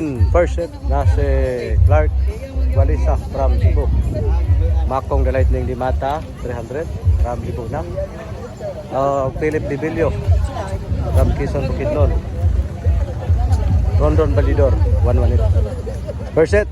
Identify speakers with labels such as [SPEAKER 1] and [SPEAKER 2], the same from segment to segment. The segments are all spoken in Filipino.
[SPEAKER 1] Open first set na si Clark Walisa from Cebu. Makong the Lightning di Mata 300 from Cebu na. Uh, Philip Bibilio from Quezon Bukidnon. Rondon Balidor 118. First set.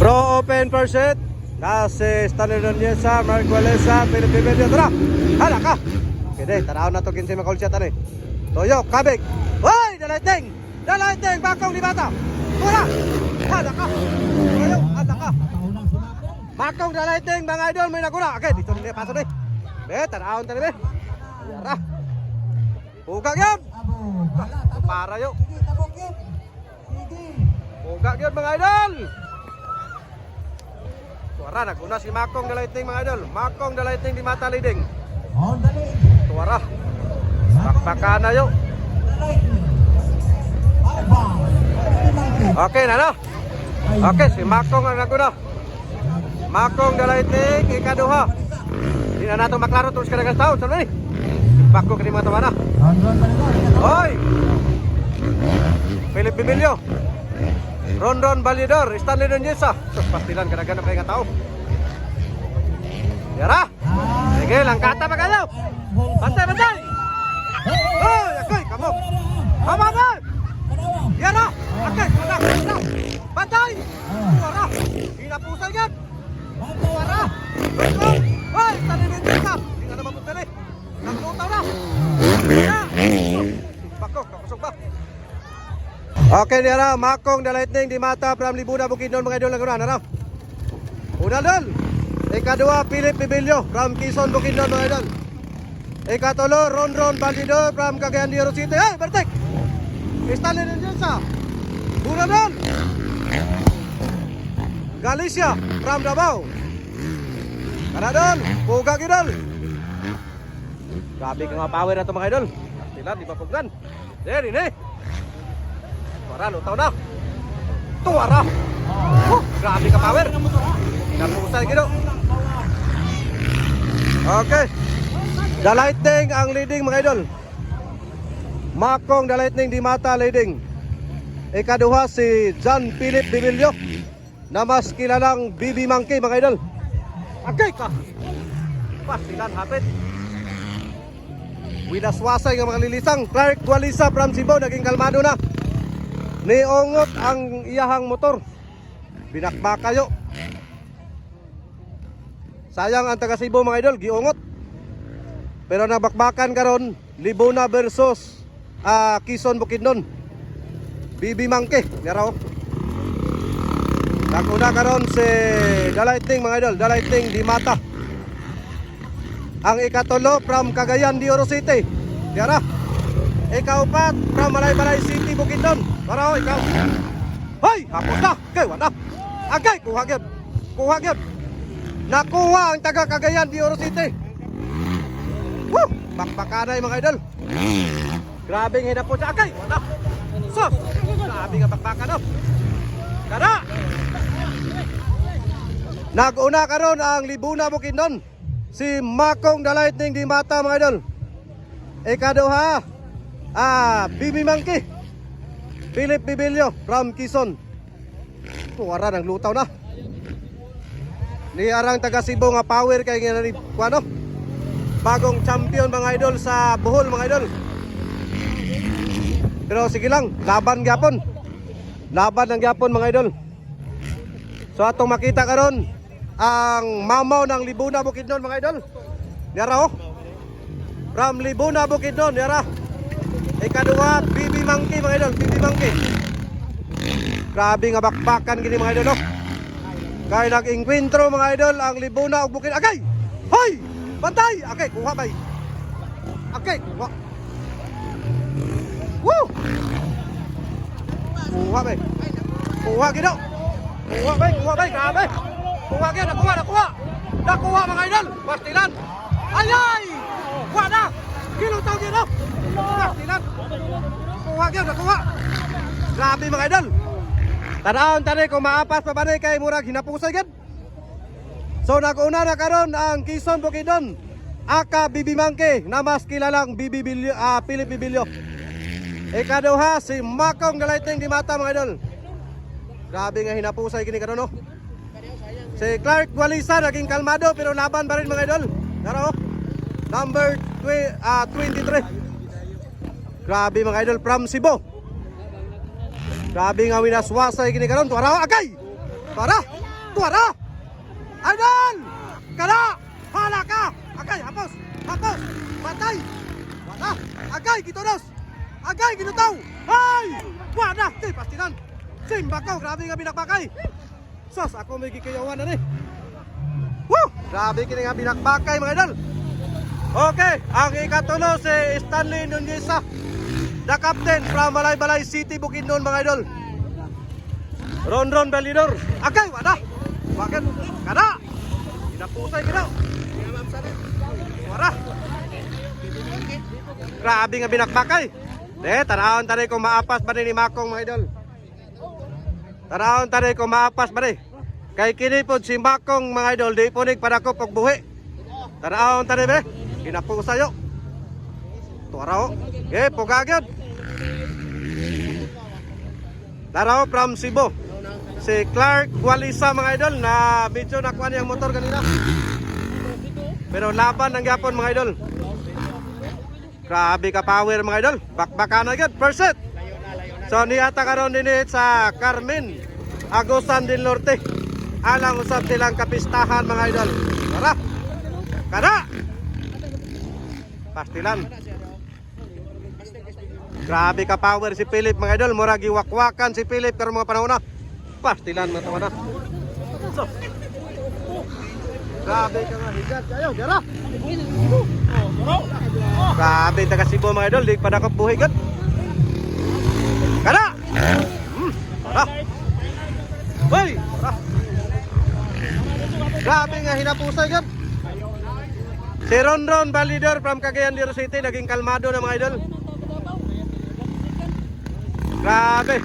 [SPEAKER 1] Pro Open first set. Na si Stanley Nuneza, Mark Walesa, Philip Bibilio. Tara! Hala ka! Kede, tanaw na to kinsi makulsyat ani. Toyo, kabig. Hoy, the Lightning! The Lightning, bakong di bata. Tara! Hala ka! Toyo, hala ka! Bakong the Lightning, mga idol, may naguna. Okay, dito nila pasok ni. Be, tanawon tani be. Tara. Hugag yan! Para yo. Hugag yun mga idol! Tuwara, naguna si Makong the Lightning mga idol. Makong the Lightning di mata leading. Tuwara. Bakbaka na yo. Okay na no? Okay, si Makong ang naguna. Makong the Lightning, ikaduha. Hindi na nato maklaro terus ka nagas taon. Saan ni? Bakong kani mga tawana. Philip Bimilio. Rondon Balidor, Stanley Nuneza. Sus, pastilan kadaghan na kay nga tao. Yara! Sige, langkata pa kayo! Bantay, bantay! Hoy, akoy, kamo! Kamo na! Yara! Akoy, bantay, bantay! Bantay! Yara! Hinapusan yan! Bantay! Hoy, Stanley Nuneza! Hindi ka na mapunta ni! Naglutaw na! Bako, kakusog ba? Okay nira, Makong the Lightning di mata from Libuna Bukidnon mga idol Laguna nara. Una dol. Ikadua Philip Bibilio from Quezon Bukidnon mga idol. Ikatulo Ron Ron Bandido from Cagayan de Oro City. Hey, Bertek. Stanley Nuneza. Dol. Galicia from Davao. Kana dol, Pugag idol. Grabe ka nga power ito mga idol. Sila, di ba puggan? There, ini. Tuwara, lutaw na. Tuwara. Oh, grabe ka power. Napusay gino. Okay. The Lightning ang leading mga idol. Makong The Lightning di mata leading. Ikaduha si John Philip Bibilio na mas kilalang BB Monkey mga idol. Okay ka. Pasilan hapit. Winaswasay nga mga lilisang Clark Walisa from Cebu naging kalmado na. Niungot ang iyahang motor. Binakbak kayo. Sayang ang taga Cebu mga idol, giungot. Pero nabakbakan karon Libuna versus ah Quezon Bukidnon. Bibi Mangke, naraw. Nakuna karon si The Lightning mga idol, The Lightning di mata. Ang ikatulo from Cagayan de Oro City. Diara. Ikaupat from Malay-Malay City, Bukidnon. Para ikaw. Hoy, hapos na. Kay wala. Agay, kuha gyud. Kuha gyud. Nakuha ang taga Cagayan de Oro City. Woo! Bakbakanay mga idol. Grabe ang hinapos sa agay. Wala. Sos! Grabe nga bakbakan no. Kada! Naguna karon ang Libuna Bukidnon. Si Makong the Lightning di mata mga idol. Ikaduha. Ah, Bibi Monkey. Philip Bibilio from Quezon. Tuwara ng lutaw na. Ni arang taga Cebu nga power kay nga ni kuano. Bagong champion mga idol sa Bohol mga idol. Pero sige lang, laban gyapon. Laban ng gyapon mga idol. So atong makita karon ang mamaw ng Libuna Bukidnon mga idol. Yara oh. From Libuna Bukidnon, yara. Ikaduha, Bibi Monkey mga idol, Bibi Monkey. Grabe nga bakbakan gini mga idol oh. Kaya nag-inkwentro mga idol ang Libuna ug Bukid. Agay! Hoy! Bantay! Okay, kuha bay. Okay, kuha. Woo! Kuha bay. Kuha gino. Kuha bay, kuha bay, grabe. Kuha gino, nakuha, nakuha. Nakuha mga idol. Pastilan. Ay ay! Kuha na! Kilutaw gino. Pastilan. Kuha gino, nakuha. Grabe mga idol. Tanaon tani kung maapas pa ba kay murag hinapusay gid. So nag-una na karon ang Quezon Bukidnon. Aka Bibi Mangke na mas kilalang Bibi Bilyo, ah, Philip. Ikaduha, si Makong the Lightning di mata mga idol. Grabe nga hinapusay kini karon no. Si Clark Walisa naging kalmado pero laban pa rin mga idol. Daro. Number twe, ah, 23. Grabe mga idol from Cebu. Grabe nga winaswasay kini karon. Tuara agay. Tuara. Tuara. Idol! Kana! Hala ka! Agay, hapos! Hapos! Patay! Wala! Agay, gitunos! Agay, ginutaw! Hay! Wala! Say, pastinan! Simba ko! Grabe nga binakbakay! Sos, ako may gikayawan na ni! Woo! Grabe kini nga binakbakay mga idol! Okay, ang ikatulo si Stanley Nuneza. The captain from Malaybalay City, Bukidnon mga idol. Ron Ron Balidor. Agay, wala! Bakit? Kada! Pinapusay ka daw! Wara! Grabe nga binakbakay! De, tanahon tanay kung maapas ba ni Makong mga idol. Tanahon tanay kung maapas ba ni. Kay kini po si Makong mga idol, di po para ko pagbuhi. Tanahon tanay be, kinapusayo. Tuwara o. Eh, pugagyod. Taraw from Cebu. Si Clark Walisa mga idol na medyo nakuha niya ang motor kanina. Pero laban ng yapon mga idol. Grabe ka power mga idol. Bakbakan agad. First set. So niyata karon din sa Carmen Agosan del Norte. Alang usab silang kapistahan mga idol. Tara. Kada. Pastilan. Grabe ka power si Philip mga idol. Mura giwakwakan si Philip karon mga panahon na. Pastilan mga tawa na. So. Grabe ka nga higat kayo. Dara. Grabe taga Cebu mga idol, di pa dakop buhay gud. Kada. Hmm. Grabe nga hinapusay gud. Si Ron Ron Balidor from Cagayan de City naging kalmado na mga idol. Grabe.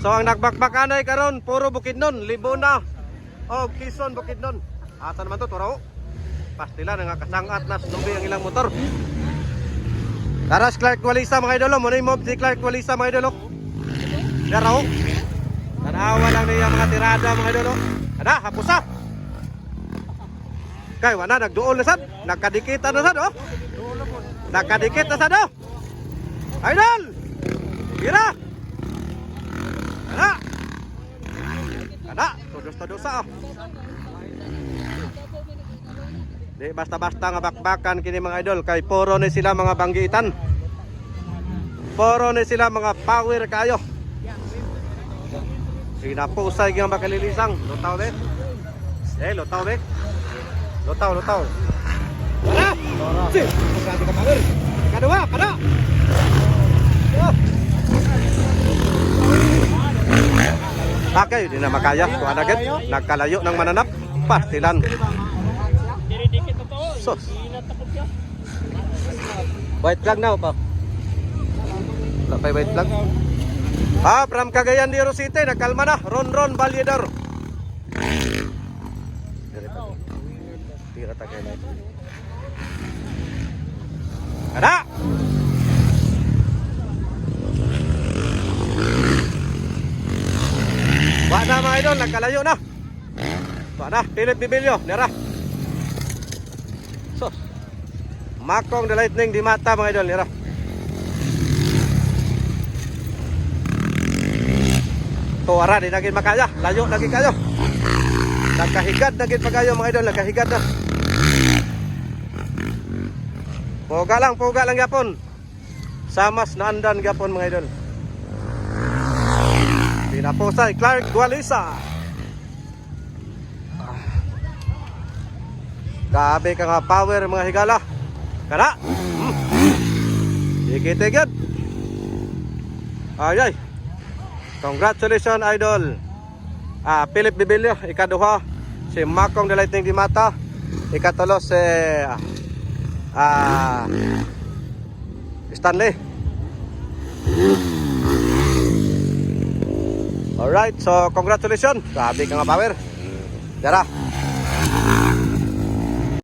[SPEAKER 1] So ang nagbakbakanay karon puro Bukidnon, Libona. O Quezon Bukidnon. Asa naman to, Turao? Pastila nga kasangat na sumbi ang ilang motor. Taras Clark Walisa mga idolo, yung mob si Clark Walisa mga idolo. Daraw. Tanawa lang niya mga tirada mga idolo. Ada, hapusa. Kay wala nagduol na sad, nagkadikit na sad oh. Nagkadikit na sad oh. Idol! Gira! Ada! Ada, tudos-tudos sa oh. Di basta-basta nga bakbakan kini mga idol kay puro ni sila mga banggitan. Puro ni sila mga power kayo. Sinapusay gyang bakalilisang. Lutaw be. Eh, lutaw be. Lutaw, lutaw. Para! Si, grabe ka power. Kadua, kada. Bakay, di na makaya. Kuha na agad. Nagkalayo ng mananap. Pastilan. Sos. White flag na pa. Wala pa yung white flag. Ah, from Cagayan de Oro City, nagkalma na. Ron Ron Valyedor. Tira ta kay light. Ada! Wa na mga idol, nagkalayo na. Wa na, Philip Bibilyo, nira. Sos. Makong the lightning di mata mga idol nira. Tuwara di naging makaya, layo lagi kayo. Nagkahigad naging pa kayo mga idol, nagkahigad na. Poga lang, poga lang yapon. Samas na andan yapon mga idol. Pinaposay Clark Gualisa. Grabe ka nga power mga higala. Kana. Hmm. Dikit agad. Ay ay. Congratulations idol. Ah, Philip Bibilyo ikaduha si Makong the Lightning di mata. Ikatulo si ah Stanley. Alright, so congratulations. Grabe ka nga power. Dara.